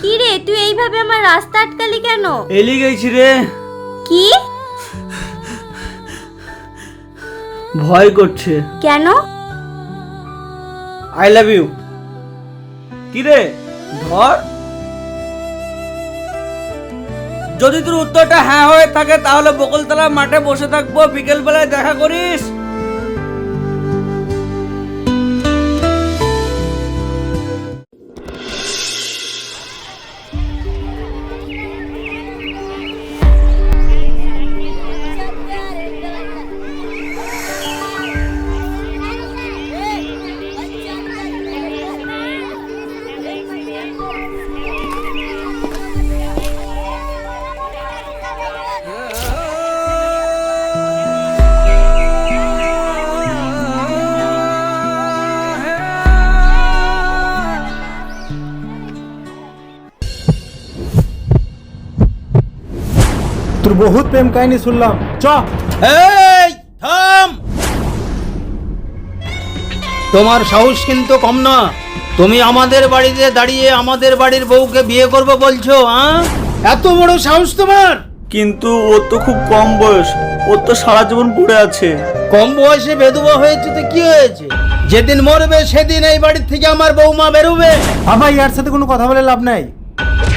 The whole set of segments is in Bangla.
কি রে তুই এইভাবে আমার রাস্তা আটকালি কেন? এলি গেছি রে। কি? ভয় করছে। কেন? আই লাভ ইউ কি রে ধর। যদি তোর উত্তরটা হ্যাঁ হয়ে থাকে তাহলে বকুলতলা মাঠে বসে থাকব বিকেল বেলায় দেখা করিস। বহুত প্রেম কাহিনী শুনলাম। চ। এই থাম। তোমার সাহস কিন্তু কম না। তুমি আমাদের বাড়িতে দাঁড়িয়ে আমাদের বাড়ির বউকে বিয়ে করবে বলছো হ্যাঁ এত বড় সাহস তোমার? কিন্তু ও তো খুব কম বয়স। ও তো সারা জীবন পড়ে আছে। কম বয়সে বেদুয়া হয়েছে তো কি হয়েছে? যেদিন মরবে সেদিন এই বাড়ির থেকে আমার বৌমা বেরোবে। বাবা ইয়ার সাথে কোনো কথা বলে লাভ নাই।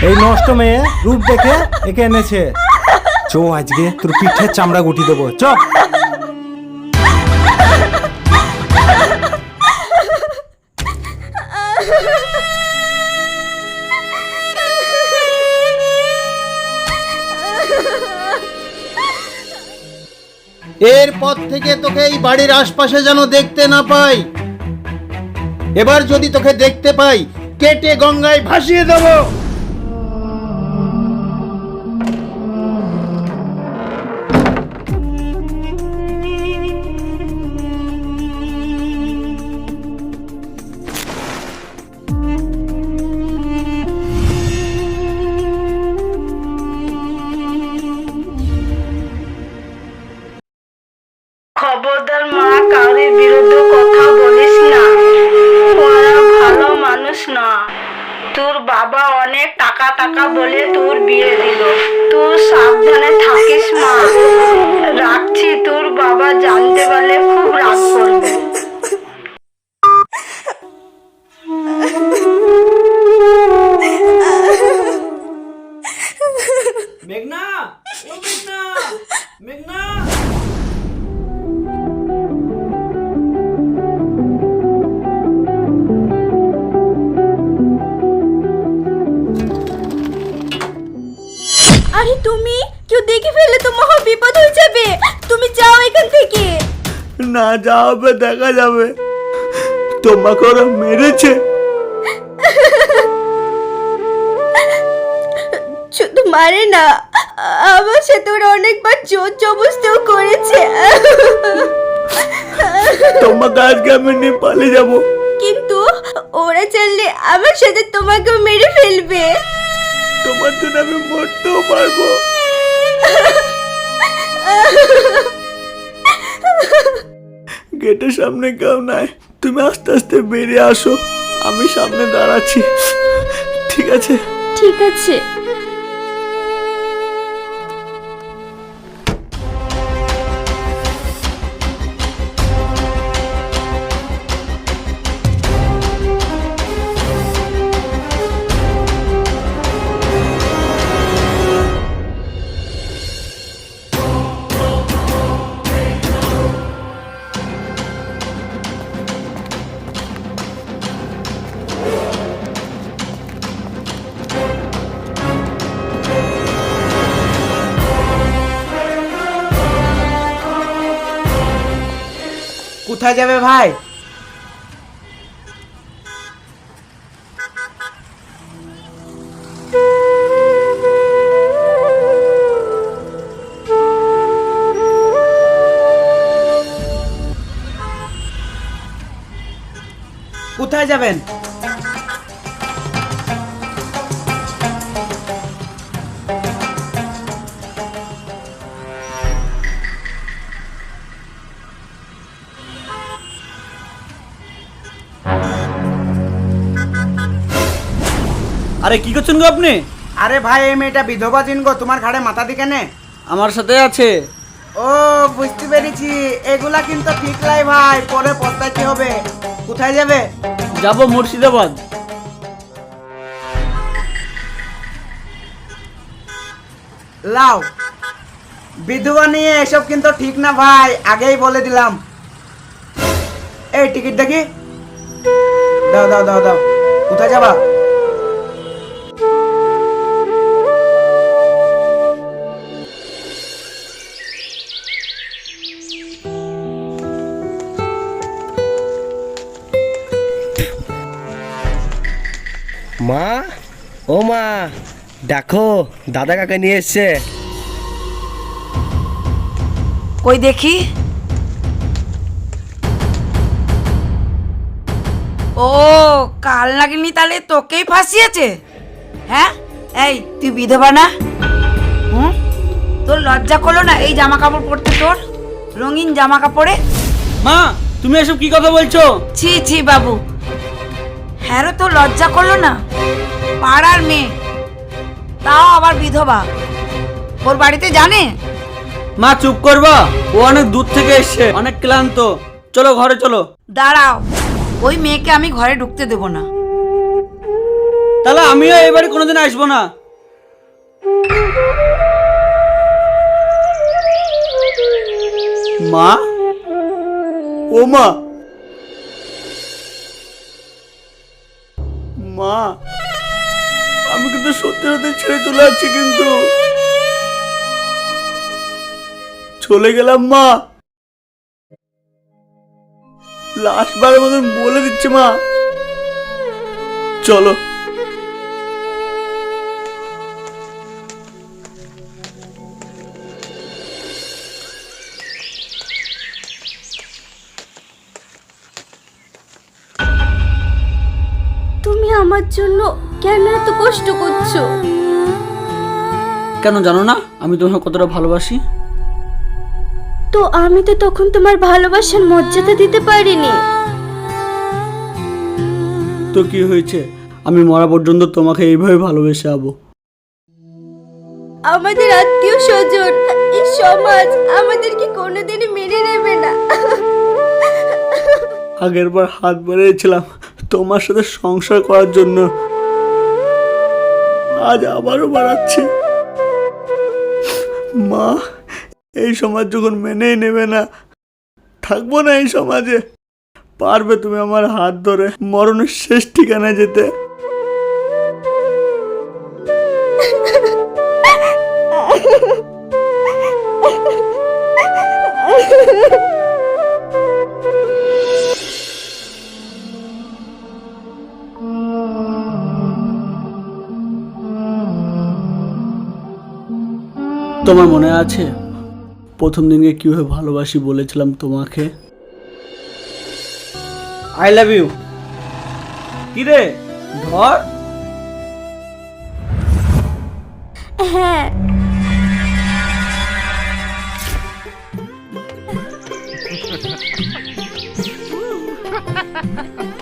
এই নষ্ট মেয়ে রূপ দেখে একে এনেছে। চো, আজকে তোর পিঠের চামড়া গুটি দেবো। চ এরপর থেকে তোকে এই বাড়ির আশপাশে যেন দেখতে না পাই। এবার যদি তোকে দেখতে পাই, কেটে গঙ্গায় ভাসিয়ে দেবো। তুমি যাও এখান থেকে। না যা হবে দেখা যাবে। তোমাকে ওরা মেরেছে। শুধু মারে না আমার সাথে ওরা অনেকবার জোর জবস্তিও করেছে। তোমাকে আজকে আমি নিয়ে পালিয়ে যাব। কিন্তু ওরা চাইলে আমার সাথে তোমাকেও মেরে ফেলবে। তোমার জন্য আমি মরতেও পারব। গেটের সামনে কেউ নাই। তুমি আস্তে আস্তে বেরিয়ে আসো। আমি সামনে দাঁড়াচ্ছি। ঠিক আছে? ঠিক আছে। কোথায় যাবে ভাই? কোথায় যাবেন? আরে কি করছেন গো আপনি? আরে ভাই এই মেয়েটা বিধবা দিন গো তোমার ঘাড়ে মাথা দিকে নে আমার সাথে আছে। ও বুঝতে পেরেছি। এগুলা কিন্তু ঠিক নাই ভাই পরে পস্তাইতে হবে? কোথায় যাবে? যাব মুর্শিদাবাদ। লাও বিধবা নিয়ে এসব কিন্তু ঠিক না ভাই আগেই বলে দিলাম। এই টিকিট দেখি। দাও দাও দাও দাও। কোথায় যাবা? মা? ও মা দেখো দাদা কাকা নিয়ে এসছে। কই দেখি? ও কাল নাগিনি তাহলে তোকেই ফাঁসিয়েছে? হ্যাঁ? এই তুই বিধবা না? হুম? তোর লজ্জা করল না এই জামা কাপড় পরতে তোর? রঙিন জামা কাপড়ে মা তুমি এসব কি কথা বলছো? ছি ছি বাবু। হ্যাঁ রে, তোর লজ্জা করল না? পাড়ার মেয়ে। তাও আবার বিধবা। ওর বাড়িতে জানে? মা চুপ করবা। ও অনেক দূর থেকে এসছে। অনেক ক্লান্ত। চলো ঘরে চলো। দাঁড়াও। ওই মেয়েকে আমি ঘরে ঢুকতে দেবো না। তাহলে আমিও এবারে কোনোদিন আসব না? মা? ও মা মা, আমি কিন্তু সত্যি সত্যি ছেড়ে চলে যাচ্ছি কিন্তু। চলে গেলাম মা। লাস্টবারের মতন বলে দিচ্ছে মা। চলো। আমার জন্য কেন এত কষ্ট করছ? কেন জানো না? আমি তোমাকে কতটা ভালোবাসি। তো আমি তো তখন তোমার ভালোবাসার মর্যাদা দিতে পারিনি। তো কি হয়েছে? আমি মরা পর্যন্ত তোমাকে এইভাবে ভালোবেসে যাব আমাদের আত্মীয় স্বজন এই সমাজ আমাদেরকে কোনোদিনই মেনে নেবে না। আগের বার হাত বাড়িয়েছিলাম। তোমার সাথে সংসার করার জন্য আজ আবারও বাড়াচ্ছে। মা, এই সমাজ যখন মেনেই নেবে না, থাকব না এই সমাজে। পারবে তুমি আমার হাত ধরে মরণের শেষ ঠিকানায় যেতে। তোমার মনে আছে? প্রথম দিনকে কীভাবে ভালোবাসি বলেছিলাম তোমাকে। আই লাভ ইউ কি রে ধর। হ্যাঁ।